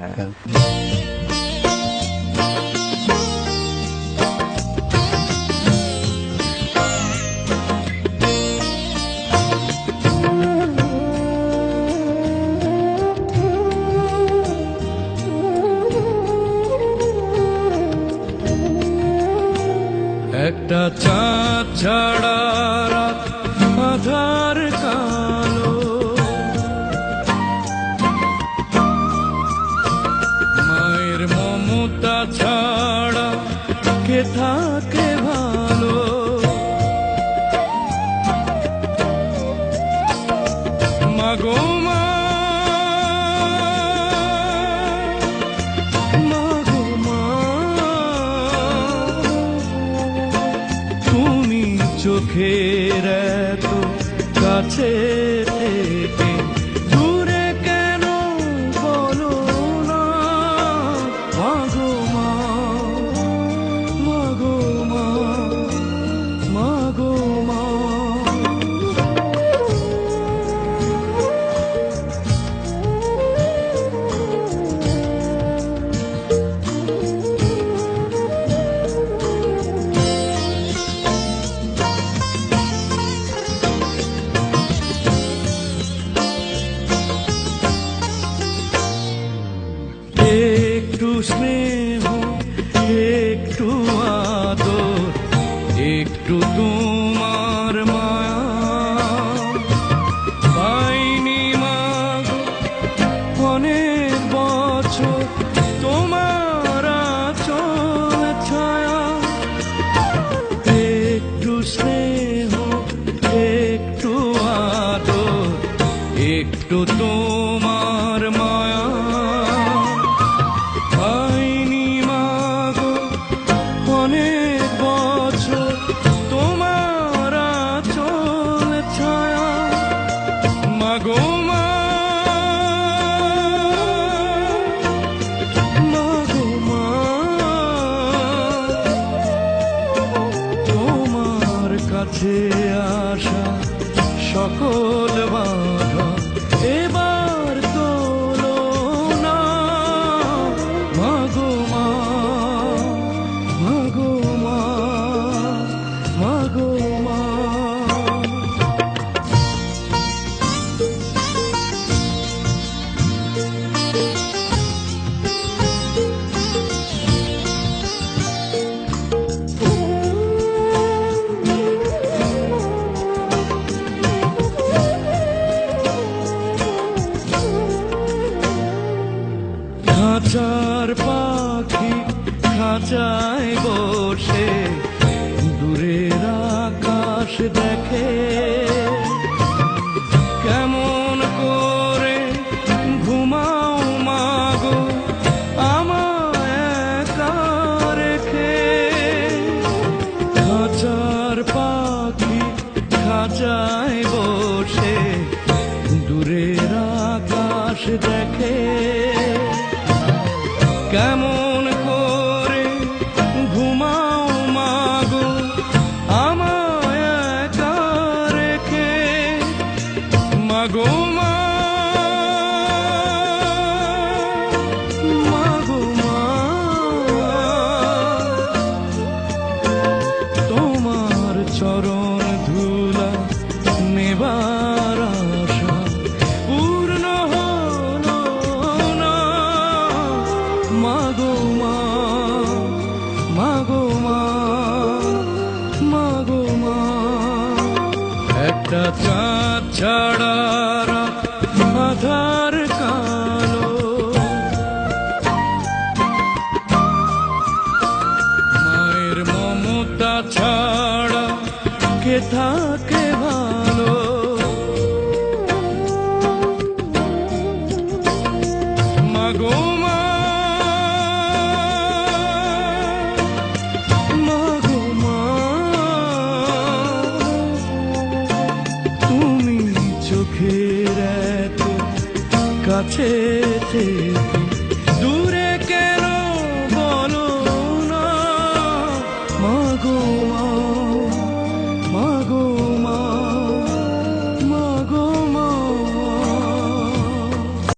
একটা চাঁদ ছাড়া মা। মা। তুমি চোখের এত কাছে স্নেহ, একটু আদর, একটু তোমার মায়া। পাইনি মাগো অনেক বছর তোমার আচল ছায়া। একটু স্নেহ, একটু আদর, একটু তোমার মাগো মা তোমার কাছে আসা সকল বাধা খাঁচার পাখি খাঁচায় বসে, দূরের আকাশ দেখে। কেমন করে ঘুমাও মাগো, আমায় একা রেখে। খাঁচার পাখি খাঁচায় বসে, দূরের আকাশ দেখে নেবার আশা পূর্ণ হলো না। মাগো মা মাগো মা মাগো মা। একটা চাঁদ ছাড়া রাত আধার কালো। মায়ের মমতা ছাড়া কে থাকে কাছে দূরে কেন বলো না? মাগো